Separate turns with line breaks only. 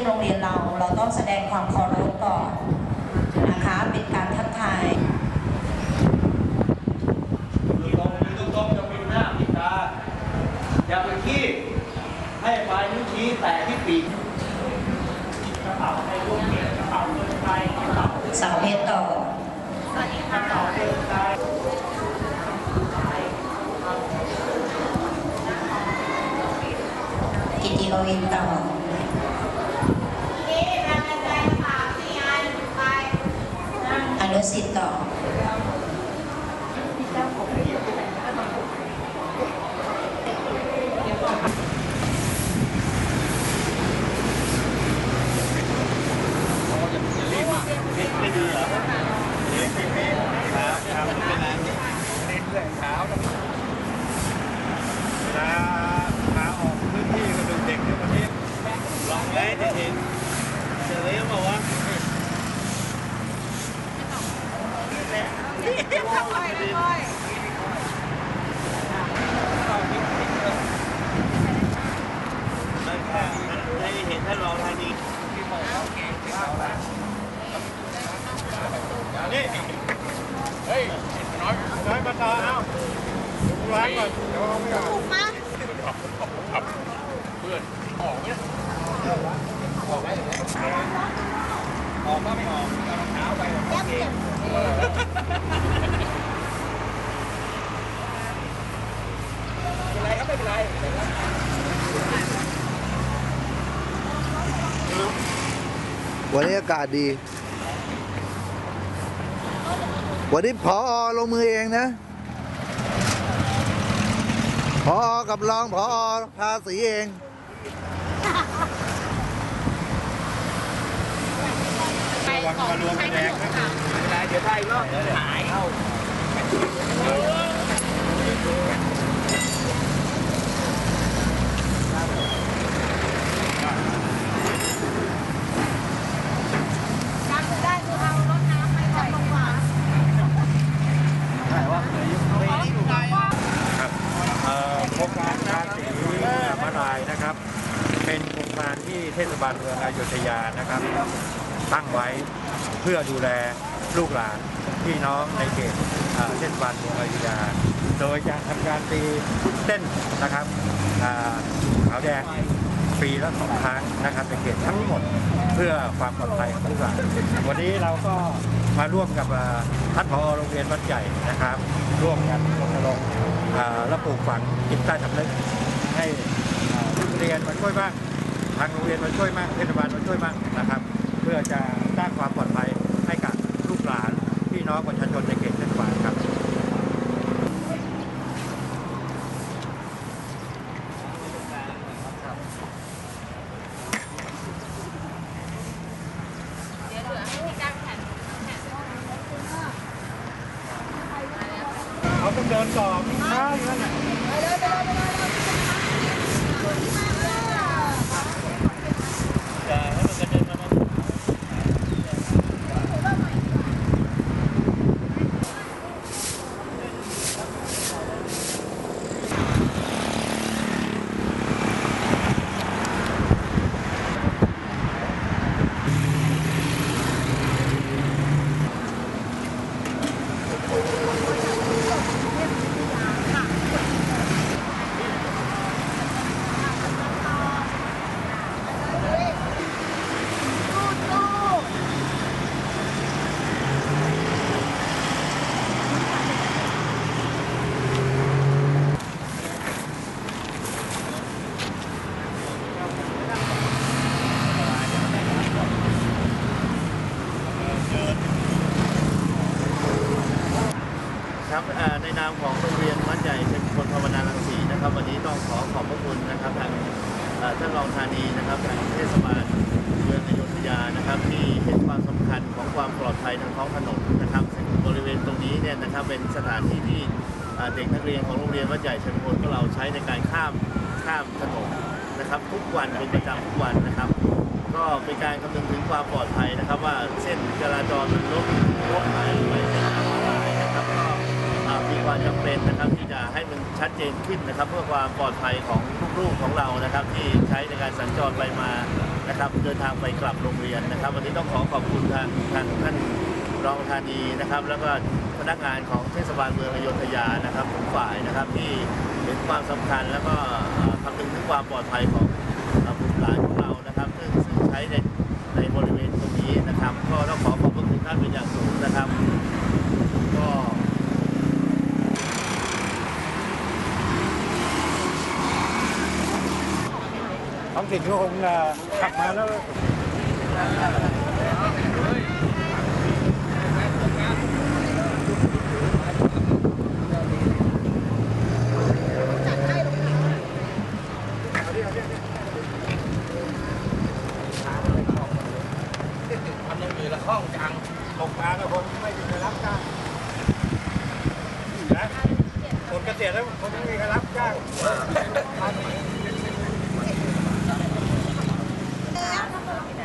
กมาเยี่ยมโรงเรียนเรา เราต้องแสดงความเคารพก่อนนะคะ เป็นการทักทาย
มือตรงมือตรงๆจะปิดหน้าปิดตาอย่าไปขี้ให้ปลายนิ้วชี้แตะที่ปีกกระเป๋าให้ลูกเกียรกระเป๋าเงินไปกระเป๋า
สาวเพชรต่อ
กระเป๋าเดินไป
กิติกวินต่อ อสิทธิ์ต่อ
ไม่ดีเหรอครับครับเป็นไรเน้นเรื่องเช้าแล้วเวลาขาออกพื้นที่ก็ดูเด็กในประเทศลองไล่จะเห็นจะเลี้ยวมาวะ ได้ค่ะได้เห็นท่านรองท่านนี้นี่เฮ้ยน้อยน้อยมาต่อเอ้าดูร้านก่อนเดี๋ยวเอาไม่ออกเพื่อนออกไหมออกไหมออกก็ไม่ออกเอารองเท้าไป โอเคเป็นไรครับไม่เป็นไร
วันนี้อากาศดี วันนี้พอลงมือเองนะ พอกับรองพอทาสีเอง
ระ วังมารวมกันแดงนะม่เป็นไรเดี๋ยวได้อีกรอบหายเข้า
น้ำคือได้คือเอารถน้ำไปทำลงมา
ครับเอ่อโครงการทาสีมาลายนะครับเป็นโครงการที่เทศบาลเมืองอยุธยานะครับ ตั้งไว้เพื่อดูแลลูกหลานพี่น้องในเขตเอ่อเทศบาลเมืองอยุธยา โดยจะทำการตีเส้นนะครับขาวแดงปีละสองครั้งนะครับในเขตทั้งหมดเพื่อความปลอดภัยของลูกหลานวันนี้เราก็มาร่วมกับท่านผอโรงเรียนวัดใหญ่นะครับ ร่วมกันรณรงค์อ่าและปลูกฝังจิตใต้สำนึกให้เรียนมาช่วยบ้างทางโรงเรียนมาช่วยบ้างเทศบาลมาช่วยบ้างนะครับ พื่อจะสร้างความปลอดภัยให้กับลูกหลานพี่น้องประชาชนในเขตเทศบาลครับ
เดี๋ยวเหลือให้พี่การแข่ง
เขาต้องเดินต่อมีช้าอยู่นั่นแหละ
จะให้มันกระเด็นมา ครับเอ่อในนามของโรงเรียนวัดใหญ่เป็นคนภาวนารังสีนะ
ครับ วันนี้ต้องขอขอบพระคุณนะครับทางท่านรองธานีนะครับทางเทศบาลเมืองอยุธยานะครับ ที่เห็นความสำคัญของความปลอดภัยทางท้องถนนนะครับซึ่งบริเวณตรงนี้เนี่ยนะครับเป็นสถานที่ที่เด็กนักเรียนของโรงเรียนวัดใหญ่ชัยมงคลก็เราใช้ในการข้ามข้ามถนนนะครับทุกวันเป็นประจำทุกวันนะครับ ก็เป็นการคำนึงถึงความปลอดภัยนะครับ ว่าเส้นจราจรมันลบลบหายไป ความจำเป็นนะครับที่จะให้มันชัดเจนขึ้นนะครับ เพื่อความปลอดภัยของลูกๆของเรานะครับ ที่ใช้ในการสัญจรไปมานะครับเดินทางไปกลับโรงเรียนนะครับ วันนี้ต้องขอขอบคุณทางทางท่านรองธานีนะครับ แล้วก็พนักงานของเทศบาลเมืองอโยธยานะครับทุกฝ่ายนะครับที่เห็นความสำคัญแล้วก็คำนึงถึงความปลอดภัยของบุตรหลานของเรานะครับ ซึ่งใช้ในในบริเวณตรงนี้นะครับ ก็ต้องขอขอบคุณท่านเป็นอย่างสูงนะครับ ก็
ท้องถิ่นก็คงขับมาแล้ว
ทำอย่งอื่นละข้องจัง
ตกงาแล้วคนไม่มีใครรับจ้างนะคนเกษียณแล้วคนไม่มีใครรับจ้าง
Obrigada.